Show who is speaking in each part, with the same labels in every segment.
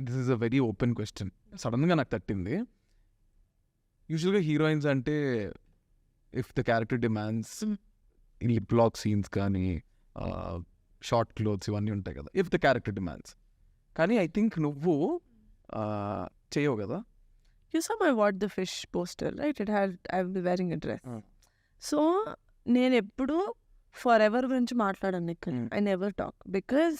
Speaker 1: This is a very open question సడన్గా నాకు తట్టింది యూజువల్గా హీరోయిన్స్ అంటే if the character demands. Lip lock scenes కానీ షార్ట్ క్లోత్స్ ఇవన్నీ ఉంటాయి కదా ఇఫ్ ద క్యారెక్టర్ డిమాండ్స్ కానీ ఐ థింక్ నువ్వు చేయవు కదా
Speaker 2: You saw my What the Fish poster, right? It had, I will be wearing a dress.
Speaker 1: Mm.
Speaker 2: So నేను ఎప్పుడు ఫర్ ఎవర్ గురించి మాట్లాడాను ఇక్కడ. I never talk because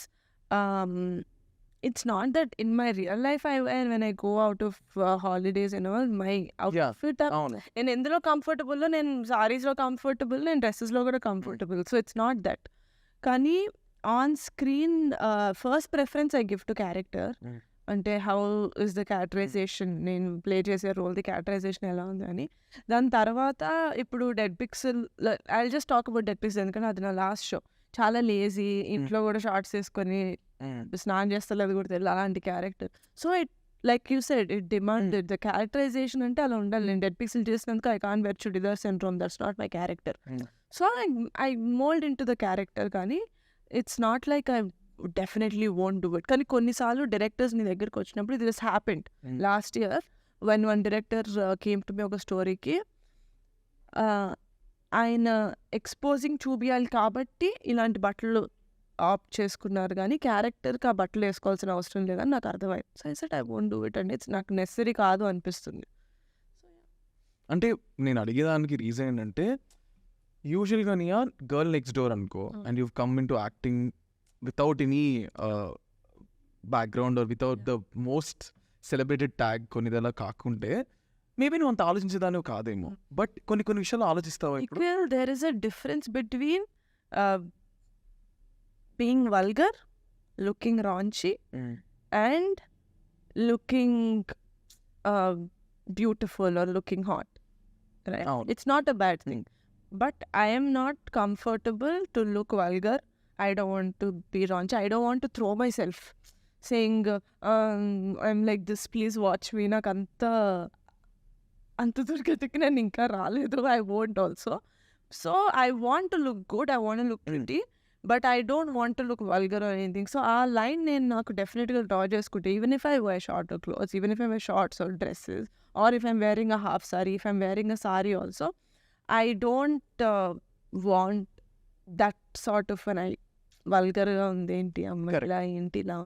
Speaker 2: it's not that in my real life I wear when I go out of holidays and all my outfit
Speaker 1: అవును.
Speaker 2: నేను ఎందులో comfortable నేను సారీస్లో comfortable నేను డ్రెస్సెస్లో కూడా comfortable so it's not that కానీ on screen first preference I give to character. అంటే how is the characterization నేను ప్లే చేసే రోల్ ది క్యారెక్టరైజేషన్ ఎలా ఉంది అని. దాని తర్వాత ఇప్పుడు dead pixel I just talk about dead pixel ఎందుకంటే అది నా లాస్ట్ షో చాలా లేజీ ఇంట్లో కూడా షార్ట్స్ వేసుకొని స్నానం చేస్తలేదు కూడా తెలియదు అలాంటి character so it like you said it demanded the characterization అంటే అలా ఉండాలి. నేను డెడ్ పిక్సెల్ చేసినందుకు I can wear churidar syndrome that's not my character. So I I mould into the character కానీ it's not like I definitely won't do it కానీ కొన్నిసార్లు directors నీ దగ్గరికి వచ్చినప్పుడు ఇది happened
Speaker 1: Mm.
Speaker 2: Last year one one director came to me ఒక స్టోరీకి ఆయన ఎక్స్పోజింగ్ చూపియాలి కాబట్టి ఇలాంటి బట్టలు ఆప్ చేసుకున్నారు కానీ క్యారెక్టర్కి ఆ బట్టలు వేసుకోవాల్సిన అవసరం లేదని నాకు అర్థమైంది. So set I won't do it అండి ఇట్స్ నాకు నెసరీ కాదు అనిపిస్తుంది.
Speaker 1: అంటే నేను అడిగేదానికి రీజన్ ఏంటంటే యూజువల్గా నీ గర్ల్ నెక్స్ట్ డోర్ అనుకో. And you come into acting without any background or without the most celebrated tag కొన్నిదలా కాకుంటే మేబీ నువ్వు అంత ఆలోచించేదానివి కాదేమో. బట్ కొన్ని కొన్ని విషయాలు ఆలోచిస్తావా ఇప్పుడు?
Speaker 2: Equal, there is a difference between uh, being vulgar, looking raunchy, and looking uh, beautiful or looking hot. Right?
Speaker 1: అవును.
Speaker 2: It's not a bad thing. But I am not comfortable to look vulgar. I don't want to be raunchy. I don't want to throw myself saying, um, I'm like this, please watch me. నాకు అంత అంత దొరికేందుకు నేను ఇంకా రాలేదు I won't also so I want to look good I want look pretty but I don't want to look vulgar or anything so ఆ line నేను నాకు డెఫినెట్గా డ్రా చేసుకుంటే even if I wear short clothes even if I wear shorts or dresses or if I'm wearing a half sari if I'm wearing a sari also I don't want that sort of um I వల్గర్గా ఉంది ఏంటి
Speaker 1: Correct.
Speaker 2: ఇలా ఏంటి ఇలా